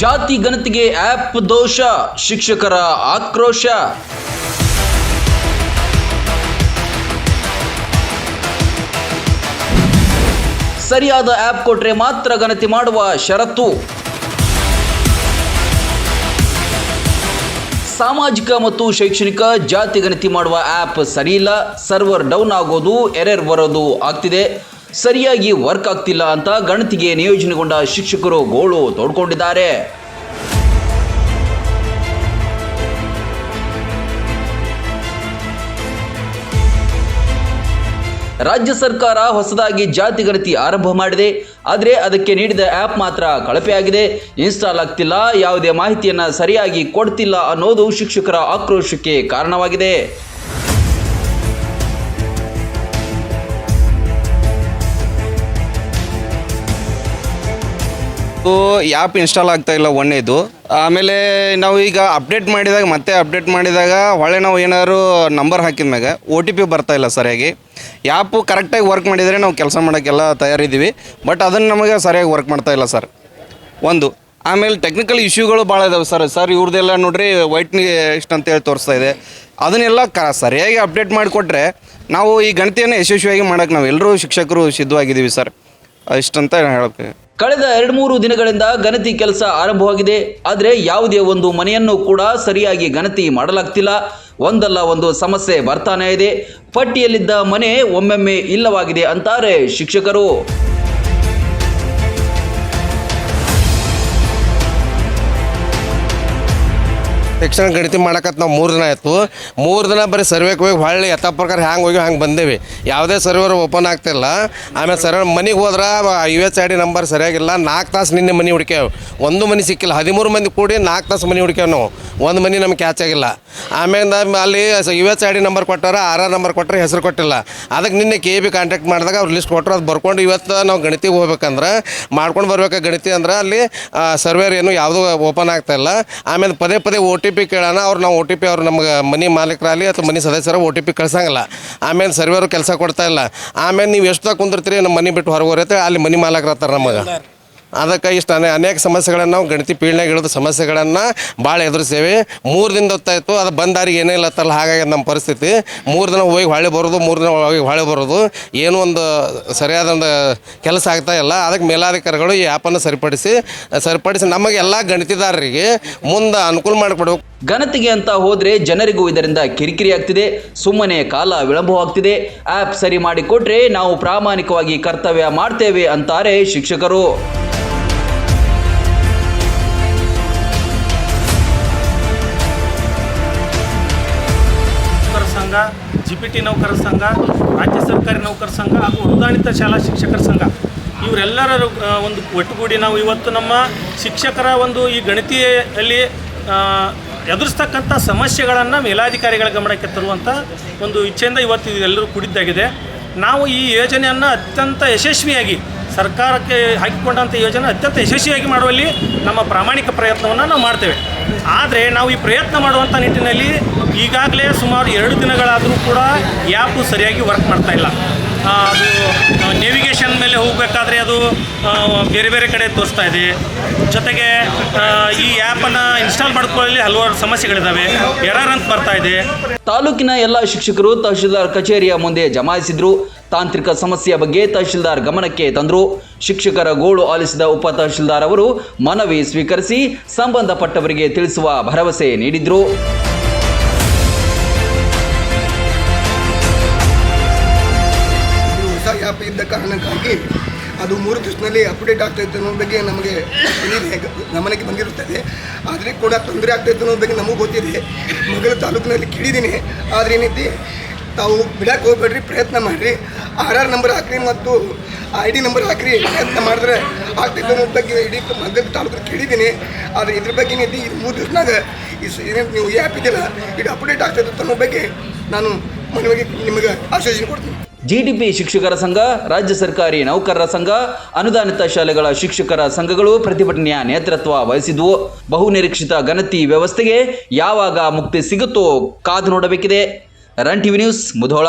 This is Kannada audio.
ಜಾತಿ ಗಣತಿಗೆ ಆಪ್ ದೋಷ, ಶಿಕ್ಷಕರ ಆಕ್ರೋಶ. ಸರಿಯಾದ ಆಪ್ ಕೊಟ್ರೆ ಮಾತ್ರ ಗಣತಿ ಮಾಡುವ ಷರತ್ತು. ಸಾಮಾಜಿಕ ಮತ್ತು ಶೈಕ್ಷಣಿಕ ಜಾತಿ ಗಣತಿ ಮಾಡುವ ಆ್ಯಪ್ ಸರಿಯಿಲ್ಲ, ಸರ್ವರ್ ಡೌನ್ ಆಗೋದು, ಎರರ್ ಬರೋದು ಆಗ್ತಿದೆ. ಸರಿಯಾಗಿ ವರ್ಕ್ ಆಗ್ತಿಲ್ಲ ಅಂತ ಗಣತಿಗೆ ನಿಯೋಜನೆಗೊಂಡ ಶಿಕ್ಷಕರು ಗೋಳು ತೋಡ್ಕೊಂಡಿದ್ದಾರೆ. ರಾಜ್ಯ ಸರ್ಕಾರ ಹೊಸದಾಗಿ ಜಾತಿ ಗಣತಿ ಆರಂಭ ಮಾಡಿದೆ. ಆದರೆ ಅದಕ್ಕೆ ನೀಡಿದ ಆ್ಯಪ್ ಮಾತ್ರ ಕಳಪೆಯಾಗಿದೆ. ಇನ್ಸ್ಟಾಲ್ ಆಗ್ತಿಲ್ಲ, ಯಾವುದೇ ಮಾಹಿತಿಯನ್ನು ಸರಿಯಾಗಿ ಕೊಡ್ತಿಲ್ಲ ಅನ್ನೋದು ಶಿಕ್ಷಕರ ಆಕ್ರೋಶಕ್ಕೆ ಕಾರಣವಾಗಿದೆ. ಆ್ಯಪ್ ಇನ್ಸ್ಟಾಲ್ ಆಗ್ತಾ ಇಲ್ಲ ಒಂದೇದು ಆಮೇಲೆ ನಾವು ಈಗ ಅಪ್ಡೇಟ್ ಮಾಡಿದಾಗ, ಮತ್ತೆ ಅಪ್ಡೇಟ್ ಮಾಡಿದಾಗ ಹೊಳೆ ನಾವು ಏನಾದ್ರು ನಂಬರ್ ಹಾಕಿದ ಮ್ಯಾಗ ಒ ಟಿ ಪಿ ಬರ್ತಾ ಇಲ್ಲ ಸರಿಯಾಗಿ. ಆ್ಯಪು ಕರೆಕ್ಟಾಗಿ ವರ್ಕ್ ಮಾಡಿದರೆ ನಾವು ಕೆಲಸ ಮಾಡೋಕ್ಕೆಲ್ಲ ತಯಾರಿದ್ದೀವಿ. ಬಟ್ ಅದನ್ನು ನಮಗೆ ಸರಿಯಾಗಿ ವರ್ಕ್ ಮಾಡ್ತಾ ಇಲ್ಲ ಸರ್ ಒಂದು, ಆಮೇಲೆ ಟೆಕ್ನಿಕಲ್ ಇಶ್ಯೂಗಳು ಭಾಳ ಇದಾವೆ ಸರ್ ಸರ್ ಇವ್ರದ್ದೆಲ್ಲ ನೋಡ್ರಿ ವೈಟ್ ಇಷ್ಟು ಅಂತೇಳಿ ತೋರಿಸ್ತಾ ಇದೆ. ಅದನ್ನೆಲ್ಲ ಕ, ಸರಿಯಾಗಿ ಅಪ್ಡೇಟ್ ಮಾಡಿಕೊಟ್ರೆ ನಾವು ಈ ಗಣತಿಯನ್ನು ಯಶಸ್ವಿಯಾಗಿ ಮಾಡೋಕ್ಕೆ ನಾವು ಎಲ್ಲರೂ ಶಿಕ್ಷಕರು ಸಿದ್ಧವಾಗಿದ್ದೀವಿ ಸರ್ ಇಷ್ಟಂತ ಹೇಳಕ್ಕೆ ಕಳೆದ ಎರಡು ಮೂರು ದಿನಗಳಿಂದ ಗಣತಿ ಕೆಲಸ ಆರಂಭವಾಗಿದೆ. ಆದರೆ ಯಾವುದೇ ಒಂದು ಮನೆಯನ್ನು ಕೂಡ ಸರಿಯಾಗಿ ಗಣತಿ ಮಾಡಲಾಗ್ತಿಲ್ಲ. ಒಂದಲ್ಲ ಒಂದು ಸಮಸ್ಯೆ ಬರ್ತಾನೆ ಇದೆ. ಪಟ್ಟಿಯಲ್ಲಿದ್ದ ಮನೆ ಒಮ್ಮೆಮ್ಮೆ ಇಲ್ಲವಾಗಿದೆ ಅಂತಾರೆ ಶಿಕ್ಷಕರು. ಶಿಕ್ಷಣ ಗಣಿತ ಮಾಡಕತ್ತ ನಾವು ಮೂರು ದಿನ ಆಯಿತು. ಮೂರು ದಿನ ಬರೀ ಸರ್ವೇಗೆ ಹೋಗಿ ಹೊಳ್ಳಿ ಯಥ ಪ್ರಕಾರ ಹ್ಯಾಂಗೆ ಹೋಗಿ ಹಂಗೆ ಬಂದೇವಿ. ಯಾವುದೇ ಸರ್ವರ್ ಓಪನ್ ಆಗ್ತಿಲ್ಲ. ಆಮೇಲೆ ಸರ್ವರ್ ಮನೆಗೆ ಹೋದ್ರೆ U S I D number ಸರಿಯಾಗಿಲ್ಲ. ನಾಲ್ಕು ತಾಸು ನಿನ್ನೆ ಮನೆ ಹುಡ್ಕ್ಯಾವ. ಒಂದು ಮನೆ ಸಿಕ್ಕಿಲ್ಲ. ಹದಿಮೂರು ಮಂದಿ ಕೂಡಿ ನಾಲ್ಕು ತಾಸು ಮನೆ ಹುಡ್ಕ್ಯಾವ ನಾವು. ಒಂದು ಮನೆ ನಮ್ಗೆ ಕ್ಯಾಚ್ ಆಗಿಲ್ಲ. ಆಮೇಲೆ ಅಲ್ಲಿ U S I D number ಕೊಟ್ಟಾರ, ಆರ್ ಆರ್ ನಂಬರ್ ಕೊಟ್ಟರೆ ಹೆಸರು ಕೊಟ್ಟಿಲ್ಲ. ಅದಕ್ಕೆ ನಿನ್ನೆ ಕೆ ಬಿ ಕಾಂಟ್ಯಾಕ್ಟ್ ಮಾಡಿದಾಗ ಅವ್ರು ಲಿಸ್ಟ್ ಕೊಟ್ಟರು ಅದು ಬರ್ಕೊಂಡು ಇವತ್ತು ನಾವು ಗಣಿತಿಗೆ ಹೋಗ್ಬೇಕಂದ್ರೆ, ಮಾಡ್ಕೊಂಡು ಬರ್ಬೇಕು ಗಣಿತಿ ಅಂದ್ರೆ ಅಲ್ಲಿ ಸರ್ವೇರ್ ಏನು ಯಾವುದೂ ಓಪನ್ ಆಗ್ತಾಯಿಲ್ಲ ಆಮೇಲೆ ಪದೇ ಪದೇ ಓ ಪಿ ಕೇಳೋಣ ಅವ್ರು ನಾವು ಒ ಟಿ ಪಿ ಅವ್ರು ನಮ್ಗೆ ಮನೆ ಮಾಲೀಕರಾಗಲಿ ಅಥವಾ ಮನೆ ಸದಸ್ಯರ ಒ ಟಿ ಪಿ ಕಳ್ಸಂಗಿಲ್ಲ. ಆಮೇಲೆ ಸರ್ವೇರು ಕೆಲಸ ಕೊಡ್ತಾ ಇಲ್ಲ. ಆಮೇಲೆ ನೀವು ಎಷ್ಟು ಕುಂದಿರ್ತೀರಿ ನಮ್ಮ ಮನೆ ಬಿಟ್ಟು ಹೊರಗೆ ಹೋರತ್ತೆ ಅಲ್ಲಿ ಮನೆ ಮಾಲಕರು ಹತ್ತಾರ ನಮಗೆ. ಅದಕ್ಕೆ ಇಷ್ಟು ಅನೇ ಅನೇಕ ಸಮಸ್ಯೆಗಳನ್ನು ನಾವು ಗಣತಿ ಪೀಳಿನಾಗ ಇಳಿದ ಸಮಸ್ಯೆಗಳನ್ನು ಭಾಳ ಎದುರಿಸೇವೆ. ಮೂರು ದಿನದ ಹೊತ್ತಾಯಿತು ಅದು ಬಂದಾರಿಗೆ ಏನೇ ಇಲ್ಲತ್ತಲ್ಲ ಹಾಗಾಗಿ ನಮ್ಮ ಪರಿಸ್ಥಿತಿ. ಮೂರು ದಿನ ಹೋಗಿ ಹೊಳೆ ಬರೋದು, ಮೂರು ದಿನ ಹೋಗಿ ಹೊಳೆ ಬರೋದು. ಏನೂ ಒಂದು ಸರಿಯಾದ ಒಂದು ಕೆಲಸ ಆಗ್ತಾ ಇಲ್ಲ. ಅದಕ್ಕೆ ಮೇಲಾಧಿಕಾರಿಗಳು ಈ ಆ್ಯಪನ್ನು ಸರಿಪಡಿಸಿ ಸರಿಪಡಿಸಿ ನಮಗೆ ಎಲ್ಲ ಗಣಿತದಾರರಿಗೆ ಮುಂದೆ ಅನುಕೂಲ ಮಾಡಿಕೊಡ್ಬೇಕು. ಗಣತಿಗೆ ಅಂತ ಹೋದರೆ ಜನರಿಗೂ ಇದರಿಂದ ಕಿರಿಕಿರಿ ಆಗ್ತಿದೆ. ಸುಮ್ಮನೆ ಕಾಲ ವಿಳಂಬವಾಗ್ತಿದೆ ಆ್ಯಪ್ ಸರಿ ಮಾಡಿಕೊಟ್ರೆ ನಾವು ಪ್ರಾಮಾಣಿಕವಾಗಿ ಕರ್ತವ್ಯ ಮಾಡ್ತೇವೆ ಅಂತಾರೆ ಶಿಕ್ಷಕರು. ಸಂಘ ಜಿ ಪಿ ಟಿ ನೌಕರರ ಸಂಘ, ರಾಜ್ಯ ಸರ್ಕಾರಿ ನೌಕರ ಸಂಘ ಹಾಗೂ ಅನುದಾನಿತ ಶಾಲಾ ಶಿಕ್ಷಕರ ಸಂಘ. ಇವರೆಲ್ಲರ ಒಂದು ಒಟ್ಟುಗೂಡಿ ನಾವು ಇವತ್ತು ನಮ್ಮ ಶಿಕ್ಷಕರ ಒಂದು ಈ ಗಣತಿಯಲ್ಲಿ ಎದುರಿಸ್ತಕ್ಕಂಥ ಸಮಸ್ಯೆಗಳನ್ನು ಮೇಲಾಧಿಕಾರಿಗಳ ಗಮನಕ್ಕೆ ತರುವಂಥ ಒಂದು ಇಚ್ಛೆಯಿಂದ ಇವತ್ತು ಎಲ್ಲರೂ ಕೂಡಿದ್ದಾಗಿದೆ. ನಾವು ಈ ಯೋಜನೆಯನ್ನು ಅತ್ಯಂತ ಯಶಸ್ವಿಯಾಗಿ ಸರ್ಕಾರಕ್ಕೆ ಹಾಕಿಕೊಂಡಂಥ ಯೋಜನೆ ಅತ್ಯಂತ ಯಶಸ್ವಿಯಾಗಿ ಮಾಡುವಲ್ಲಿ ನಮ್ಮ ಪ್ರಾಮಾಣಿಕ ಪ್ರಯತ್ನವನ್ನು ನಾವು ಮಾಡ್ತೇವೆ. ಆದರೆ ನಾವು ಈ ಪ್ರಯತ್ನ ಮಾಡುವಂಥ ನಿಟ್ಟಿನಲ್ಲಿ ಈಗಾಗಲೇ ಸುಮಾರು ಎರಡು ದಿನಗಳಾದರೂ ಕೂಡ ಯಾಪು ಸರಿಯಾಗಿ ವರ್ಕ್ ಮಾಡ್ತಾ ಇಲ್ಲ. ಅದು ನೆವಿಗೇಷನ್ ಮೇಲೆ ಹೋಗಬೇಕಾದ್ರೆ ಅದು ಬೇರೆ ಬೇರೆ ಕಡೆ ತೋರಿಸ್ತಾ ಇದೆ. ಜೊತೆಗೆ ಈ ಆ್ಯಪನ್ನು ಇನ್ಸ್ಟಾಲ್ ಮಾಡ್ಕೊಳ್ಳಲಿ ಹಲವಾರು ಸಮಸ್ಯೆಗಳಿದ್ದಾವೆ ಎರರ್ ಅಂತ ಬರ್ತಾ ಇದೆ. ತಾಲೂಕಿನ ಎಲ್ಲ ಶಿಕ್ಷಕರು ತಹಶೀಲ್ದಾರ್ ಕಚೇರಿಯ ಮುಂದೆ ಜಮಾಯಿಸಿದ್ರು. ತಾಂತ್ರಿಕ ಸಮಸ್ಯೆಯ ಬಗ್ಗೆ ತಹಶೀಲ್ದಾರ್ ಗಮನಕ್ಕೆ ತಂದರು. ಶಿಕ್ಷಕರ ಗೋಳು ಆಲಿಸಿದ ಉಪ ತಹಶೀಲ್ದಾರ್ ಅವರು ಮನವಿ ಸ್ವೀಕರಿಸಿ ಸಂಬಂಧಪಟ್ಟವರಿಗೆ ತಿಳಿಸುವ ಭರವಸೆ ನೀಡಿದ್ರು. ಆ್ಯಪ್ ಇದ್ದ ಕಾರಣಕ್ಕಾಗಿ ಅದು ಮೂರು ದಿವಸದಲ್ಲಿ ಅಪ್ಡೇಟ್ ಆಗ್ತಾಯಿತ್ತು ಅನ್ನೋ ಬಗ್ಗೆ ನಮಗೆ ಗಮನಕ್ಕೆ ಬಂದಿರುತ್ತದೆ. ಆದರೆ ಕೂಡ ತೊಂದರೆ ಆಗ್ತಾಯಿತ್ತು ಅನ್ನೋ ಬಗ್ಗೆ ನಮಗೂ ಗೊತ್ತಿದೆ. ಮಗಳ ತಾಲೂಕಿನಲ್ಲಿ ಕೇಳಿದ್ದೀನಿ. ಆದರೆ ಏನೈತಿ, ತಾವು ಬಿಡಕ್ಕೆ ಹೋಗ್ಬೇಡ್ರಿ, ಪ್ರಯತ್ನ ಮಾಡಿರಿ. ಆರ್ ಆರ್ ನಂಬರ್ ಹಾಕ್ರಿ ಮತ್ತು ಐ ಡಿ ನಂಬರ್ ಹಾಕ್ರಿ, ಪ್ರಯತ್ನ ಮಾಡಿದ್ರೆ ಆಗ್ತಿತ್ತು ಅನ್ನೋ ಬಗ್ಗೆ ಇಡೀ ಮಗನ ತಾಲೂಕು ಕೇಳಿದ್ದೀನಿ. ಆದರೆ ಇದ್ರ ಬಗ್ಗೆ ಏನೈತಿ, ಇದು ಮೂರು ದಿವಸನಾಗ ಈ ಸ- ಏನಂತ ನೀವು ಆ್ಯಪ್ ಇದೆಯಲ್ಲ, ಇದು ಅಪ್ಡೇಟ್ ಆಗ್ತೈತೆ ಅನ್ನೋ ಬಗ್ಗೆ ನಾನು ಮನವಿಗೆ ನಿಮಗೆ ಆಶ್ವಾಸನೆ ಕೊಡ್ತೀನಿ. ಜಿಡಿಪಿ ಶಿಕ್ಷಕರ ಸಂಘ, ರಾಜ್ಯ ಸರ್ಕಾರಿ ನೌಕರರ ಸಂಘ, ಅನುದಾನಿತ ಶಾಲೆಗಳ ಶಿಕ್ಷಕರ ಸಂಘಗಳು ಪ್ರತಿಭಟನೆಯ ನೇತೃತ್ವ ವಹಿಸಿದ್ವು. ಬಹುನಿರೀಕ್ಷಿತ ಗಣತಿ ವ್ಯವಸ್ಥೆಗೆ ಯಾವಾಗ ಮುಕ್ತಿ ಸಿಗುತ್ತೋ ಕಾದು ನೋಡಬೇಕಿದೆ. Run TV news Mudhol.